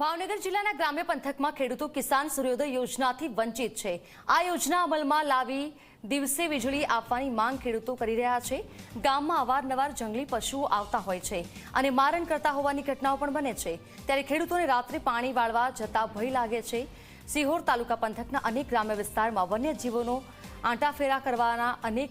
ભાવનગર જિલ્લાના ગ્રામ્ય પંથકમાં ખેડૂતો કિસાન સૂર્યોદય યોજનાથી વંચિત છે. આ યોજના અમલમાં લાવી દિવસે વીજળી આપવાની માંગ ખેડૂતો કરી રહ્યા છે. ગામમાં અવારનવાર જંગલી પશુઓ આવતા હોય છે અને મારણ કરતા હોવાની ઘટનાઓ પણ બને છે. ત્યારે ખેડૂતોને રાત્રે પાણી વાળવા જતા ભય લાગે છે. સિહોર તાલુકા પંથકના અનેક ગ્રામ્ય વિસ્તારમાં વન્યજીવોનો આંટાફેરા કરવાના અનેક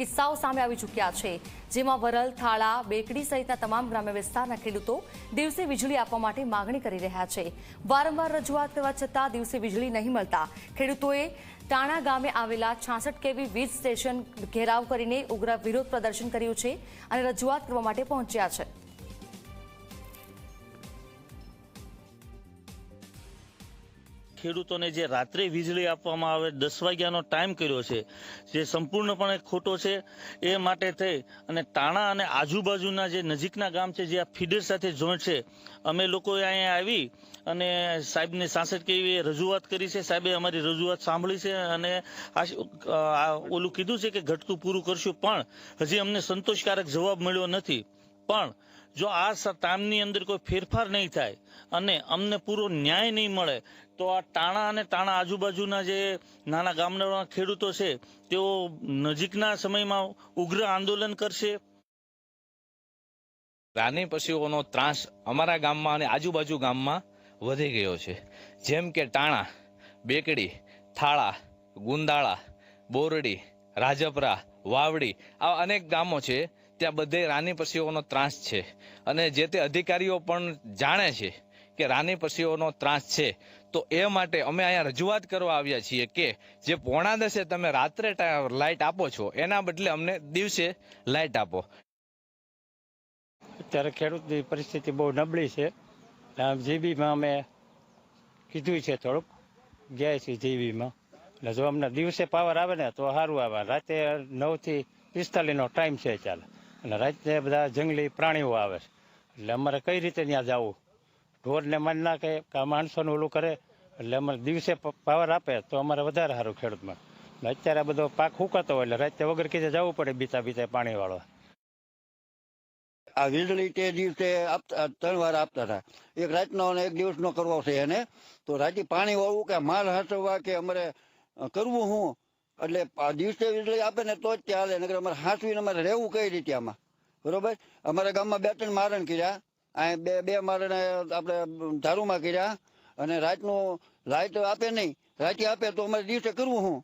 કિસ્સાઓ સામે આવી ચૂક્યા છે. જેમાં વરલ, થાળા, બેકડી સહિતના તમામ ગ્રામ્ય વિસ્તારના ખેડૂતો દિવસે વીજળી આપવા માટે માગણી કરી રહ્યા છે. વારંવાર રજૂઆત કરવા છતાં દિવસે વીજળી નહીં મળતા. ખેડૂતોએ ટાણા ગામે આવેલા છાસઠ કેવી વીજ સ્ટેશન ઘેરાવ કરીને ઉગ્ર વિરોધ પ્રદર્શન કર્યું છે અને રજૂઆત કરવા માટે પહોંચ્યા છે. ખેડૂતોને જે રાત્રે વીજળી આપવામાં આવે, દસ વાગ્યાનો ટાઈમ કર્યો છે, જે સંપૂર્ણપણે ખોટો છે, એ માટે થઈ અને તાણા અને આજુબાજુના જે નજીકના ગામ છે, જે આ ફીડર સાથે જોઈન્ટ છે, અમે લોકોએ અહીંયા આવી અને સાહેબને સાસઠ કેવી રજૂઆત કરી છે, સાહેબે અમારી રજૂઆત સાંભળી છે અને ઓલું કીધું છે કે ઘટતું પૂરું કરશું, પણ હજી અમને સંતોષકારક જવાબ મળ્યો નથી. પણ જો આ સતામની અંદર કોઈ ફેરફાર નહીં થાય અને અમને પૂરો ન્યાય નહીં મળે, તો આ ટાણા અને ટાણા આજુબાજુના જે નાના ગામડાના ખેડૂતો છે, તેઓ નજીકના સમયમાં ઉગ્ર આંદોલન કરશે. રાની પશુઓનો ત્રાસ અમારા ગામમાં અને આજુબાજુ ગામમાં વધી ગયો છે. જેમ કે ટાણા, બેકડી, થાળા, ગુંદાળા, બોરડી, રાજપરા, વાવડી, આવા અનેક ગામો છે ત્યાં બધે રાની પશુઓનો ત્રાસ છે. અને જે તે અધિકારીઓ પણ જાણે છે કે રાની પશુઓનો ત્રાસ છે, તો એ માટે અમે અહીંયા રજૂઆત કરવા આવ્યા છીએ કે જે પોણા દસે તમે રાત્રે લાઇટ આપો છો, એના બદલે અમને દિવસે લાઇટ આપો. અત્યારે ખેડૂતની પરિસ્થિતિ બહુ નબળી છે. જીબીમાં અમે કીધું છે થોડુંક, ગયા છીએ જીબીમાં. એટલે જો અમને દિવસે પાવર આવે ને તો સારું આવે. રાતે નવથી પિસ્તાલીસનો ટાઈમ છે ચાલે. અને રાતે બધા જંગલી પ્રાણીઓ આવે છે. એટલે અમારે કઈ રીતે ત્યાં જવું? ઢોરને મન નાખે કે માણસોનું ઓલું કરે, એટલે અમારે દિવસે પાવર આપે તો અમારે વધારે સારું ખેડૂતમાં. ને અત્યારે બધો પાક હુકાતો હોય એટલે રાતે વગર કીધે જવું પડે બીતા બીતા પાણી વાળવા આ વીજળી તે દિવસે આપતા ત્રણ વાર આપતા હતા. એક રાતનો અને એક દિવસનો કરવો છે એને. તો રાતે પાણી વાળવું કે માલ હાંસવવા કે અમારે કરવું શું એટલે દિવસે વીજળી આપે ને તો જ ચાલે નગર અમારે હાંસવીને અમારે રહેવું કઈ રીતે આમાં? બરોબર? અમારા ગામમાં બે ત્રણ મારણ કર્યા. અહીં બે બે મારણ આપણે ધારુમાં કર્યા. અને રાતનું લાઇટ આપે નહીં. રાતે આપે તો અમારે દિવસે કરવું શું